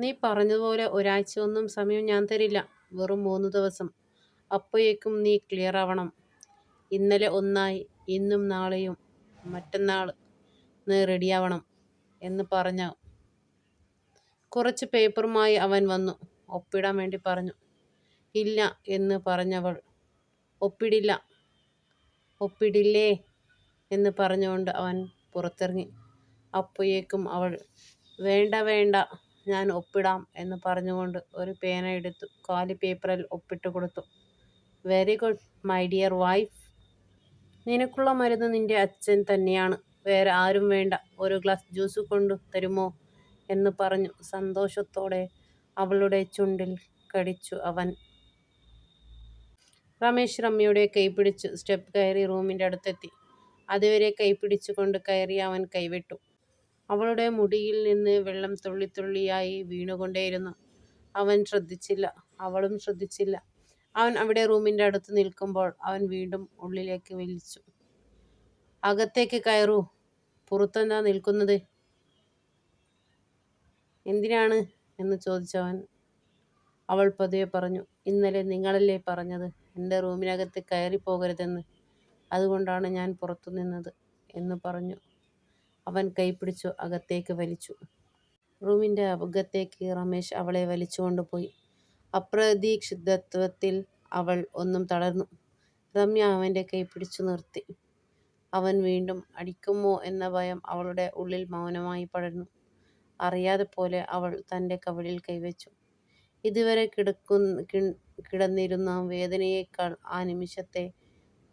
നീ പറഞ്ഞതുപോലെ ഒരാഴ്ച ഒന്നും സമയം ഞാൻ തരില്ല. വെറും മൂന്ന് ദിവസം. അപ്പോഴേക്കും നീ ക്ലിയർ ആവണം. ഇന്നലെ ഒന്നായി. ഇന്നും നാളെയും മറ്റന്നാൾ നീ റെഡിയാവണം എന്ന് പറഞ്ഞ കുറച്ച് പേപ്പറുമായി അവൻ വന്നു. ഒപ്പിടാൻ വേണ്ടി പറഞ്ഞു. ഇല്ല എന്ന് പറഞ്ഞവൾ ഒപ്പിടില്ല. ഒപ്പിടില്ലേ എന്ന് പറഞ്ഞുകൊണ്ട് അവൻ പുറത്തിറങ്ങി. അപ്പോഴേക്കും അവൾ വേണ്ട വേണ്ട ഞാൻ ഒപ്പിടാം എന്ന് പറഞ്ഞുകൊണ്ട് ഒരു പേന എടുത്തു കാലി പേപ്പറിൽ ഒപ്പിട്ട് കൊടുത്തു. Very good my dear wife. നിനക്കുള്ള മരുന്ന് നിന്റെ അച്ഛൻ തന്നെയാണ്. വേറെ ആരും വേണ്ട. ഒരു ഗ്ലാസ് ജ്യൂസ് കൊണ്ടു തരുമോ എന്ന് പറഞ്ഞു സന്തോഷത്തോടെ അവളുടെ ചുണ്ടിൽ കടിച്ചു അവൻ. രമേശ് രമ്യയുടെ കൈപിടിച്ചു സ്റ്റെപ്പ് കയറി റൂമിന്റെ അടുത്തെത്തി. അതുവരെ കൈപിടിച്ചുകൊണ്ട് കയറി അവൻ കൈവിട്ടു. അവളുടെ മുടിയിൽ നിന്ന് വെള്ളം തുള്ളിത്തുള്ളിയായി വീണുകൊണ്ടേയിരുന്നു. അവൻ ശ്രദ്ധിച്ചില്ല. അവളും ശ്രദ്ധിച്ചില്ല. അവൻ അവിടെ റൂമിന്റെ അടുത്ത് നിൽക്കുമ്പോൾ അവൻ വീണ്ടും ഉള്ളിലേക്ക് വിളിച്ചു. അകത്തേക്ക് കയറൂ. പുറത്തെന്താ നിൽക്കുന്നത്? എന്തിനാണ് എന്ന് ചോദിച്ചവൻ. അവൾ പതുക്കെ പറഞ്ഞു. ഇന്നലെ നിങ്ങളല്ലേ പറഞ്ഞത് എന്റെ റൂമിനകത്ത് കയറിപ്പോകരുതെന്ന്. അതുകൊണ്ടാണ് ഞാൻ പുറത്തു നിന്നത് എന്ന് പറഞ്ഞു അവൻ കൈപിടിച്ചു അകത്തേക്ക് വലിച്ചു. റൂമിന്റെ അകത്തേക്ക് രമേശ് അവളെ വലിച്ചുകൊണ്ടുപോയി. അപ്രതീക്ഷിതത്വത്തിൽ അവൾ ഒന്നും തളർന്നു. രമ്യ അവന്റെ കൈ പിടിച്ചു നിർത്തി. അവൻ വീണ്ടും അടിക്കുമോ എന്ന ഭയം അവളുടെ ഉള്ളിൽ മൗനമായി പടർന്നു. അറിയാതെ പോലെ അവൾ തന്റെ കവിളിൽ കൈവച്ചു. ഇതുവരെ കിടക്കുന്ന കിടന്നിരുന്ന വേദനയേക്കാൾ ആ നിമിഷത്തെ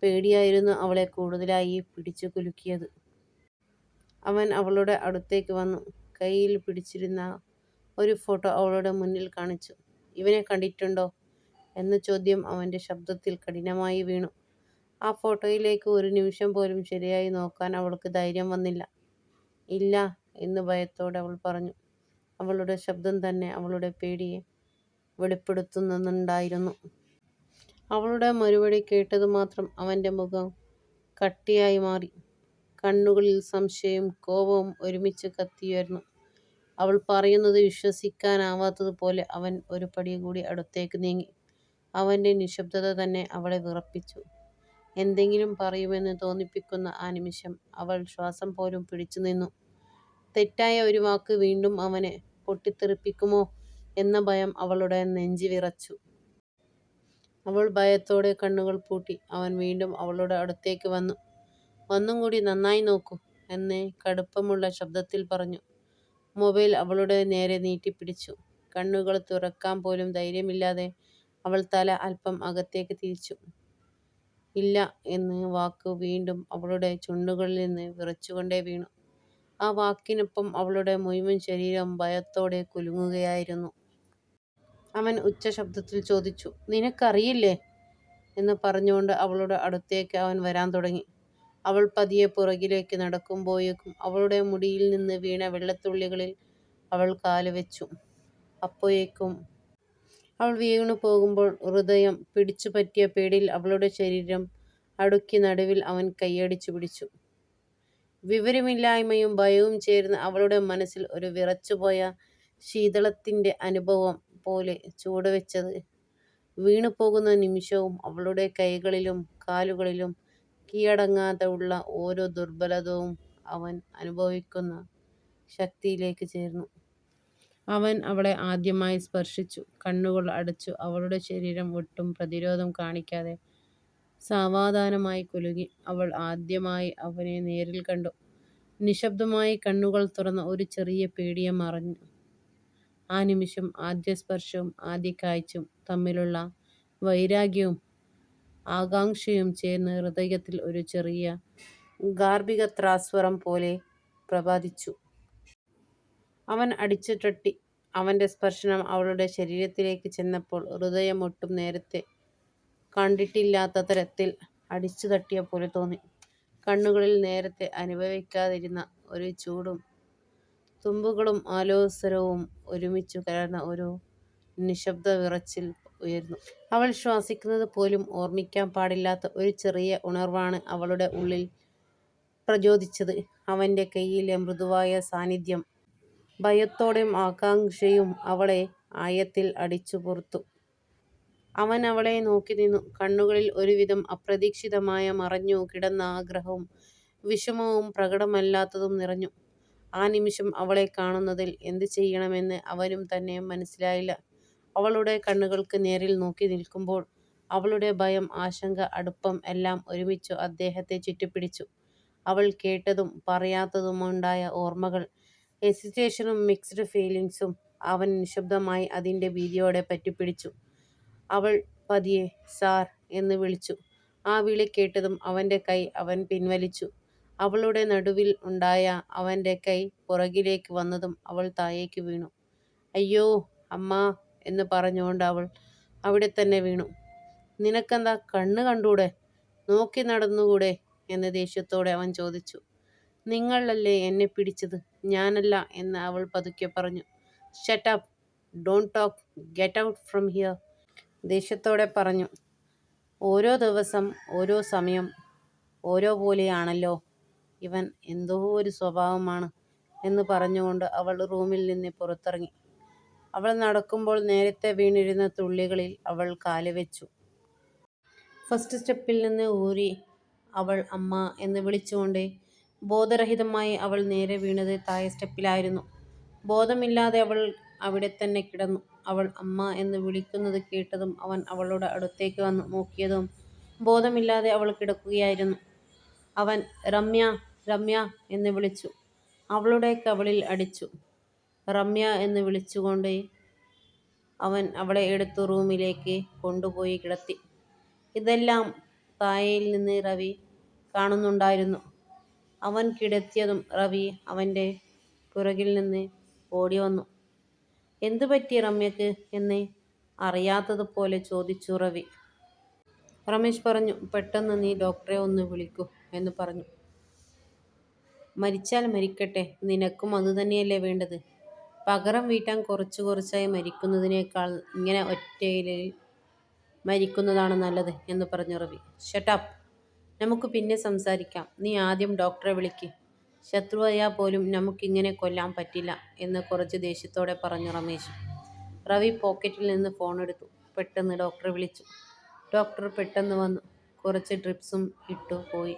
പേടിയായിരുന്നു അവളെ കൂടുതലായി പിടിച്ചുകുലുക്കിയത്. അവൻ അവളുടെ അടുത്തേക്ക് വന്നു. കയ്യിൽ പിടിച്ചിരുന്ന ഒരു ഫോട്ടോ അവളുടെ മുന്നിൽ കാണിച്ചു. ഇവനെ കണ്ടിട്ടുണ്ടോ എന്ന ചോദ്യം അവന്റെ ശബ്ദത്തിൽ കഠിനമായി വീണു. ആ ഫോട്ടോയിലേക്ക് ഒരു നിമിഷം പോലും ശരിയായി നോക്കാൻ അവൾക്ക് ധൈര്യം വന്നില്ല. ഇല്ല എന്ന് ഭയത്തോടെ അവൾ പറഞ്ഞു. അവളുടെ ശബ്ദം തന്നെ അവളുടെ പേടിയെ വെളിപ്പെടുത്തുന്നുണ്ടായിരുന്നു. അവളുടെ മറുപടി കേട്ടത് മാത്രം അവന്റെ മുഖം കട്ടിയായി മാറി. കണ്ണുകളിൽ സംശയവും കോപവും ഒരുമിച്ച് കത്തിയുയർന്നു. അവൾ പറയുന്നത് വിശ്വസിക്കാനാവാത്തതുപോലെ അവൻ ഒരു പടി കൂടി അടുത്തേക്ക് നീങ്ങി. അവന്റെ നിശബ്ദത തന്നെ അവളെ വിറപ്പിച്ചു. എന്തെങ്കിലും പറയുമെന്ന് തോന്നിപ്പിക്കുന്ന ആ നിമിഷം അവൾ ശ്വാസം പോലും പിടിച്ചുനിന്നു. തെറ്റായ ഒരു വാക്ക് വീണ്ടും അവനെ പൊട്ടിത്തെറിപ്പിക്കുമോ എന്ന ഭയം അവളുടെ നെഞ്ചി വിറച്ചു. അവൾ ഭയത്തോടെ കണ്ണുകൾ പൂട്ടി. അവൻ വീണ്ടും അവളുടെ അടുത്തേക്ക് വന്നു. ഒന്നുകൂടി നന്നായി നോക്കൂ എന്ന് കടുപ്പമുള്ള ശബ്ദത്തിൽ പറഞ്ഞു. മൊബൈൽ അവളുടെ നേരെ നീട്ടിപ്പിടിച്ചു. കണ്ണുകൾ തുറക്കാൻ പോലും ധൈര്യമില്ലാതെ അവൾ തല അല്പം അകത്തേക്ക് തിരിച്ചു. ഇല്ല എന്ന വാക്ക് വീണ്ടും അവളുടെ ചുണ്ടുകളിൽ നിന്ന് വിറച്ചുകൊണ്ടേ വീണു. ആ വാക്കിനൊപ്പം അവളുടെ മുഴുവൻ ശരീരം ഭയത്തോടെ കുലുങ്ങുകയായിരുന്നു. അവൻ ഉച്ചശബ്ദത്തിൽ ചോദിച്ചു. നിനക്കറിയില്ലേ എന്ന് പറഞ്ഞുകൊണ്ട് അവളുടെ അടുത്തേക്ക് അവൻ വരാൻ തുടങ്ങി. അവൾ പതിയെ പുറകിലേക്ക് നടക്കുമ്പോഴേക്കും അവളുടെ മുടിയിൽ നിന്ന് വീണ വെള്ളത്തുള്ളികളിൽ അവൾ കാൽ വെച്ചു. അപ്പോഴേക്കും അവൾ വീണുപോകുമ്പോൾ ഹൃദയം പിടിച്ചുപറ്റിയ പേടിയിൽ അവളുടെ ശരീരം അടുക്കി നടുവിൽ അവൻ കൈയടിച്ചു പിടിച്ചു. വിവരമില്ലായ്മയും ഭയവും ചേർന്ന് അവളുടെ മനസ്സിൽ ഒരു വിറച്ചുപോയ ശീതളത്തിന്റെ അനുഭവം പോലെ ചുവടുവെച്ചത്. വീണുപോകുന്ന നിമിഷവും അവളുടെ കൈകളിലും കാലുകളിലും കീഴടങ്ങാതെ ഉള്ള ഓരോ ദുർബലതയും അവൻ അനുഭവിക്കുന്ന ശക്തിയിലേക്ക് ചേർന്നു. അവൻ അവളെ ആദ്യമായി സ്പർശിച്ചു. കണ്ണുകൾ അടച്ചു. അവളുടെ ശരീരം ഒട്ടും പ്രതിരോധം കാണിക്കാതെ സാവധാനമായി കുലുങ്ങി. അവൾ ആദ്യമായി അവനെ നേരിൽ കണ്ടു. നിശബ്ദമായി കണ്ണുകൾ തുറന്ന ഒരു ചെറിയ പേടിയെ മറഞ്ഞു. ആ നിമിഷം ആദ്യ സ്പർശവും ആദ്യ കാഴ്ചയും തമ്മിലുള്ള വൈരാഗ്യവും ആകാംക്ഷയും ചേർന്ന് ഹൃദയത്തിൽ ഒരു ചെറിയ ഗാർഹികത്രാസ്വരം പോലെ പ്രവാദിച്ചു. അവൻ അടിച്ചു തട്ടി. അവന്റെ സ്പർശനം അവളുടെ ശരീരത്തിലേക്ക് ചെന്നപ്പോൾ ഹൃദയം ഒട്ടും നേരത്തെ കണ്ടിട്ടില്ലാത്ത തരത്തിൽ അടിച്ചുതട്ടിയ പോലെ തോന്നി. കണ്ണുകളിൽ നേരത്തെ അനുഭവിക്കാതിരുന്ന ഒരു ചൂടും തുമ്പുകളും ആലോസരവും ഒരുമിച്ചു കലർന്ന ഒരു നിശബ്ദ വിറയൽ ഉയർന്നു. അവൾ ശ്വസിക്കുന്നത് പോലും ഓർമ്മിക്കാൻ പാടില്ലാത്ത ഒരു ചെറിയ ഉണർവാണ് അവളുടെ ഉള്ളിൽ പ്രചോദിച്ചത്. അവന്റെ കയ്യിലെ മൃദുവായ സാന്നിധ്യം ഭയത്തോടെയും ആകാംക്ഷയും അവളെ ആയത്തിൽ അടിച്ചു പുറത്തു. അവൻ അവളെ നോക്കി നിന്നു. കണ്ണുകളിൽ ഒരുവിധം അപ്രതീക്ഷിതമായ മറഞ്ഞു കിടന്ന ആഗ്രഹവും വിഷമവും പ്രകടമല്ലാത്തതും നിറഞ്ഞു. ആ നിമിഷം അവളെ കാണുന്നതിൽ എന്ത് ചെയ്യണമെന്ന് അവനും തന്നെ മനസ്സിലായില്ല. അവളുടെ കണ്ണുകൾക്ക് നേരിൽ നോക്കി നിൽക്കുമ്പോൾ അവളുടെ ഭയം, ആശങ്ക, അടുപ്പം എല്ലാം ഒരുമിച്ചു അദ്ദേഹത്തെ ചുറ്റിപ്പിടിച്ചു. അവൾ കേട്ടതും പറയാത്തതുമുണ്ടായ ഓർമ്മകൾ, ഹെസിറ്റേഷനും മിക്സ്ഡ് ഫീലിങ്സും അവൻ നിശബ്ദമായി അതിന്റെ ഭീതിയോടെ പറ്റിപ്പിടിച്ചു. അവൾ പതിയെ സാർ എന്ന് വിളിച്ചു. ആ വിളി കേട്ടതും അവന്റെ കൈ അവൻ പിൻവലിച്ചു. അവളുടെ നടുവിൽ ഉണ്ടായ അവന്റെ കൈ പുറകിലേക്ക് വന്നതും അവൾ താഴേക്ക് വീണു. അയ്യോ അമ്മാ എന്ന് പറഞ്ഞുകൊണ്ട് അവൾ അവിടെ തന്നെ വീണു. നിനക്കെന്താ കണ്ണ് കണ്ടൂടെ? നോക്കി നടന്നുകൂടെ എന്ന് ദേഷ്യത്തോടെ അവൻ ചോദിച്ചു. നിങ്ങളല്ലേ എന്നെ പിടിച്ചത്, ഞാനല്ല എന്ന് അവൾ പതുക്കെ പറഞ്ഞു. Shut up, don't talk, get out from here ദേഷ്യത്തോടെ പറഞ്ഞു. ഓരോ ദിവസം ഓരോ സമയം ഓരോ പോലെയാണല്ലോ. ഇവൻ എന്തോ ഒരു സ്വഭാവമാണ് എന്ന് പറഞ്ഞുകൊണ്ട് അവൾ റൂമിൽ നിന്ന് പുറത്തിറങ്ങി. അവൾ നടക്കുമ്പോൾ നേരത്തെ വീണിരുന്ന തുള്ളികളിൽ അവൾ കാൽ വെച്ചു. ഫസ്റ്റ് സ്റ്റെപ്പിൽ നിന്ന് ഊരി അവൾ അമ്മ എന്ന് വിളിച്ചുകൊണ്ട് ബോധരഹിതമായി അവൾ നേരെ വീണത് താഴെ സ്റ്റെപ്പിലായിരുന്നു. ബോധമില്ലാതെ അവൾ അവിടെ തന്നെ കിടന്നു. അവൾ അമ്മ എന്ന് വിളിക്കുന്നത് കേട്ടതും അവൻ അവളുടെ അടുത്തേക്ക് വന്ന് നോക്കിയതും ബോധമില്ലാതെ അവൾ കിടക്കുകയായിരുന്നു. അവൻ രമ്യ രമ്യ എന്ന് വിളിച്ചു. അവളുടെ കവളിൽ അടിച്ചു. രമ്യാ എന്ന് വിളിച്ചുകൊണ്ട് അവൻ അവളെ എടുത്തു റൂമിലേക്ക് കൊണ്ടുപോയി കിടത്തി. ഇതെല്ലാം തായയിൽ നിന്ന് റവി കാണുന്നുണ്ടായിരുന്നു. അവൻ കിടത്തിയതും റവി അവന്റെ പുറകിൽ നിന്ന് ഓടി വന്നു എന്തു പറ്റി റമ്യക്ക് എന്ന് അറിയാത്തതുപോലെ ചോദിച്ചു റവി റമേശ് പറഞ്ഞു. പെട്ടെന്ന് നീ ഡോക്ടറെ ഒന്ന് വിളിക്കൂ എന്ന് പറഞ്ഞു. മരിച്ചാൽ മരിക്കട്ടെ, നിനക്കും അതുതന്നെയല്ലേ വേണ്ടത്. പകരം വീട്ടാൻ കുറച്ച് കുറച്ചായി മരിക്കുന്നതിനേക്കാൾ ഇങ്ങനെ ഒറ്റയിൽ മരിക്കുന്നതാണ് നല്ലത് എന്ന് പറഞ്ഞു റവി ഷട്ട് അപ്പ്, നമുക്ക് പിന്നെ സംസാരിക്കാം. നീ ആദ്യം ഡോക്ടറെ വിളിക്ക്. ശത്രുവയാ പോലും നമുക്കിങ്ങനെ കൊല്ലാൻ പറ്റില്ല എന്ന് കുറച്ച് ദേഷ്യത്തോടെ പറഞ്ഞു റമേശ് റവി പോക്കറ്റിൽ നിന്ന് ഫോൺ എടുത്തു പെട്ടെന്ന് ഡോക്ടറെ വിളിച്ചു. ഡോക്ടർ പെട്ടെന്ന് വന്നു. കുറച്ച് ഡ്രിപ്സും ഇട്ടു പോയി.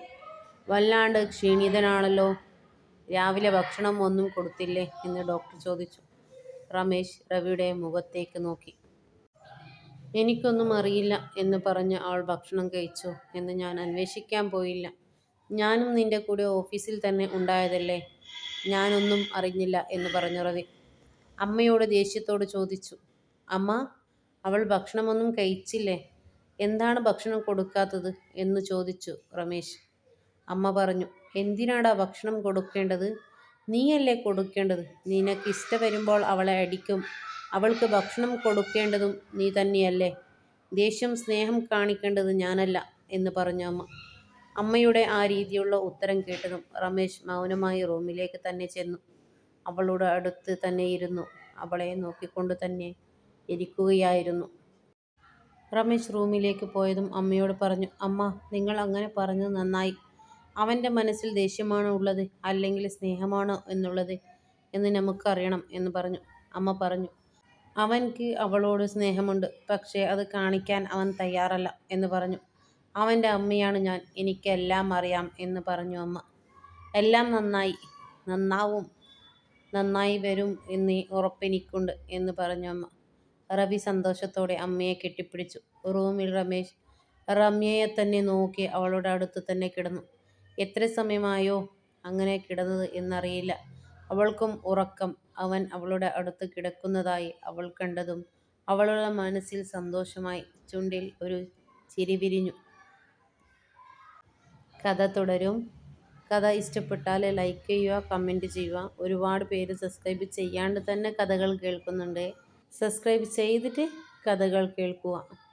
വല്ലാണ്ട് ക്ഷീണിതനാണല്ലോ. രാവിലെ ഭക്ഷണം ഒന്നും കൊടുത്തില്ലേ എന്ന് ഡോക്ടർ ചോദിച്ചു. രമേശ് രവിയുടെ മുഖത്തേക്ക് നോക്കി. എനിക്കൊന്നും അറിയില്ല എന്ന് പറഞ്ഞ് അവൾ ഭക്ഷണം കഴിച്ചു എന്ന് ഞാൻ അന്വേഷിക്കാൻ പോയില്ല. ഞാനും നിന്റെ കൂടെ ഓഫീസിൽ തന്നെ ഉണ്ടായതല്ലേ. ഞാനൊന്നും അറിഞ്ഞില്ല എന്ന് പറഞ്ഞു റവി അമ്മയോട് ദേഷ്യത്തോട് ചോദിച്ചു. അമ്മ അവൾ ഭക്ഷണമൊന്നും കഴിച്ചില്ലേ? എന്താണ് ഭക്ഷണം കൊടുക്കാത്തത് എന്ന് ചോദിച്ചു രമേശ്. അമ്മ പറഞ്ഞു. എന്തിനാടാ ഭക്ഷണം കൊടുക്കേണ്ടത്? നീയല്ലേ കൊടുക്കേണ്ടത്. നിനക്ക് ഇഷ്ടം വരുമ്പോൾ അവളെ അടിക്കും. അവൾക്ക് ഭക്ഷണം കൊടുക്കേണ്ടതും നീ തന്നെയല്ലേ. ദേഷ്യം സ്നേഹം കാണിക്കേണ്ടത് ഞാനല്ല എന്ന് പറഞ്ഞു അമ്മ. അമ്മയുടെ ആ രീതിയുള്ള ഉത്തരം കേട്ടതും രമേശ് മൗനമായി റൂമിലേക്ക് തന്നെ ചെന്നു. അവളുടെ അടുത്ത് തന്നെ ഇരുന്നു. അവളെ നോക്കിക്കൊണ്ട് തന്നെ ഇരിക്കുകയായിരുന്നു. രമേശ് റൂമിലേക്ക് പോയതും അമ്മയോട് പറഞ്ഞു. അമ്മ, നിങ്ങൾ അങ്ങനെ പറഞ്ഞത് നന്നായി. അവന്റെ മനസ്സിൽ ദേഷ്യമാണോ ഉള്ളത് അല്ലെങ്കിൽ സ്നേഹമാണോ എന്നുള്ളത് എന്ന് നമുക്കറിയണം എന്ന് പറഞ്ഞു. അമ്മ പറഞ്ഞു. അവൻക്ക് അവളോട് സ്നേഹമുണ്ട്. പക്ഷേ അത് കാണിക്കാൻ അവൻ തയ്യാറല്ല എന്ന് പറഞ്ഞു. അവന്റെ അമ്മയാണ് ഞാൻ. എനിക്കെല്ലാം അറിയാം എന്ന് പറഞ്ഞു അമ്മ. എല്ലാം നന്നായി നന്നാവും നന്നായി വരും എന്ന് ഉറപ്പെനിക്കുണ്ട് എന്ന് പറഞ്ഞു അമ്മ. റവി സന്തോഷത്തോടെ അമ്മയെ കെട്ടിപ്പിടിച്ചു. റൂമിൽ രമേശ് റമ്യയെ തന്നെ നോക്കി അവളുടെ അടുത്ത് തന്നെ കിടന്നു. എത്ര സമയമായോ അങ്ങനെ കിടന്നത് എന്നറിയില്ല. അവൾക്കും ഉറക്കം. അവൻ അവളുടെ അടുത്ത് കിടക്കുന്നതായി അവൾ കണ്ടതും അവളുടെ മനസ്സിൽ സന്തോഷമായി ചുണ്ടിൽ ഒരു ചിരി വിരിഞ്ഞു. കഥ തുടരും. കഥ ഇഷ്ടപ്പെട്ടാൽ ലൈക്ക് ചെയ്യുക, കമന്റ് ചെയ്യുക. ഒരുപാട് പേര് സബ്സ്ക്രൈബ് ചെയ്യാണ്ട് തന്നെ കഥകൾ കേൾക്കുന്നുണ്ട്. സബ്സ്ക്രൈബ് ചെയ്തിട്ട് കഥകൾ കേൾക്കുക.